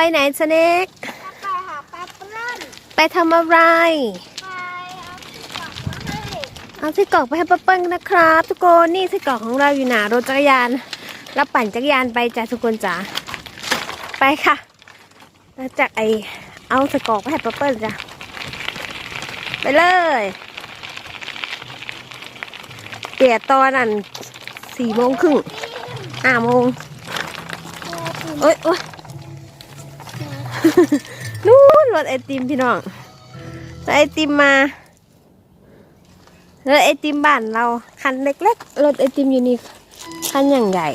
ไปไหนสเน็กไปหาปลาเปิ้ลไปทำอะไร ไปเอาที่กลับมาให้เอาไส้กรอกไปให้ป้าเปิ้ลนะครับ ทุกคนนี่ไส้กรอกของเราอยู่หนารถจักรยานรับปั่นจักรยานไปจ้ะทุกคนจ๋าไปค่ะแล้วจากไอเอาไส้กรอกไปให้ป้าเปิ้ลจ้ะไปเลยเปียตอนนั้นสี่โมงครึ่งห้าโมงโอ๊ยโอ๊ย นู่นรถไอติมพี่น้องรถไอติมมารถไอติมบ้านเราคันเล็กๆรถไอติมอยู่นี่คันอย่างใหญ่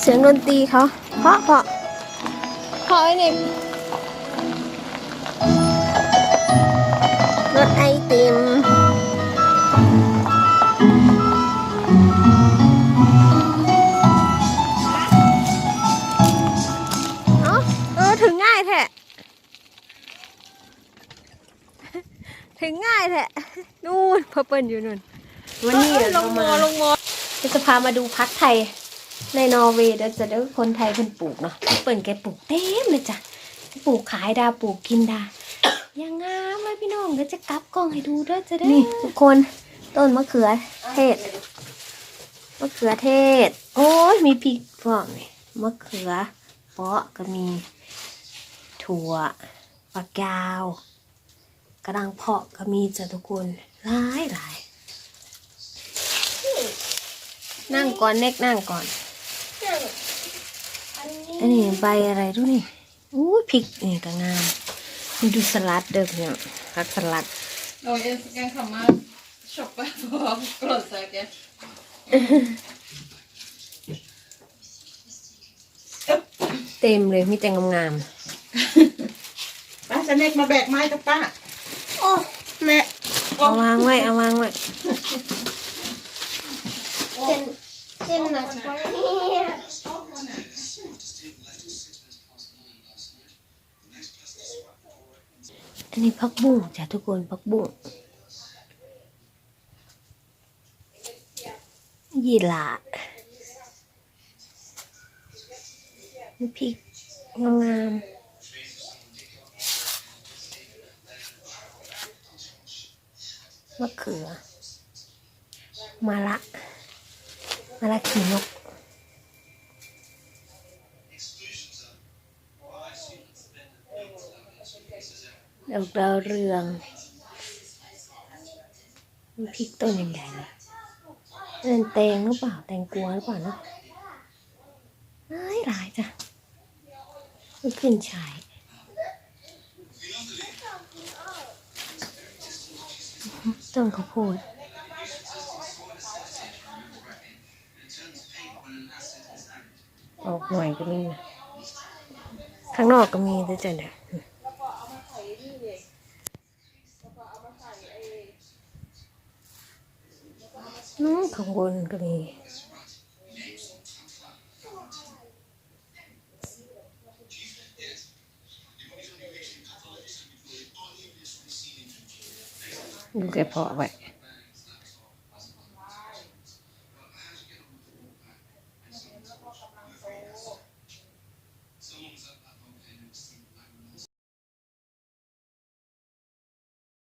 เสียงดนตรีเขาเพราะเพราะเพราะไอ้นี่รถไอติม ถึงง่ายแท้นู่นเพอเปิลอยู่นู่นวันนี้เดี๋ยวเรามาลงมอจะพามาดูพักไทย ในนอร์เวย์เดี๋ยวจะได้คนไทยเพิ่นปลูกเนาะเปิ่นแกปลูกเต็มเลยจ้ะปลูกขายดาปลูกกินดายังงามเลยพี่น้องเดี๋ยวจะกลับกล้องให้ดูด้วยจะได้นี่ทุกคนต้นมะเขือเทศมะเขือเทศ โอ้ยมีพริกพร้อมนี่มะเขือเปาะก็มี ถั่วฝักยาว กระดังเพาะก็มีจ้ะทุกคนหลายหลายนั่งก่อนเน็กนั่งก่อน อันนี้อันนี้ใบอะไรดูนี่อู้ยพริกนี่ก็งามนี่ดูสลัดเด้อพี่น้องผักสลัด Och jag kan komma shoppa på grönsaker. เต็มเลยมีแต่งามป้าจะเน็กมาแบกไม้กับป้าโอ้แม่ๆเอาวางไว้เอาวางไว้เต็มเต็มหนักกว่านี้อันนี้ผักบุ้งจ้ะทุกคนผักบุ้งยี่หร่ามีพริกงามๆ มะเขือมะละมะละขี่นกดอกดาวเรืองมีพริกต้นใหญ่ๆเลยนั่นแตงหรือเปล่า แตงกวหรือเปล่าเนาะหลายหลายจ้ะขึ้นชาย ต้นข้าวโพดออกหน่อยก็มีนะข้างนอกก็มีด้วยจ้ะเนี่ยนู้นข้างบนก็มี ดูแกเพาะไว้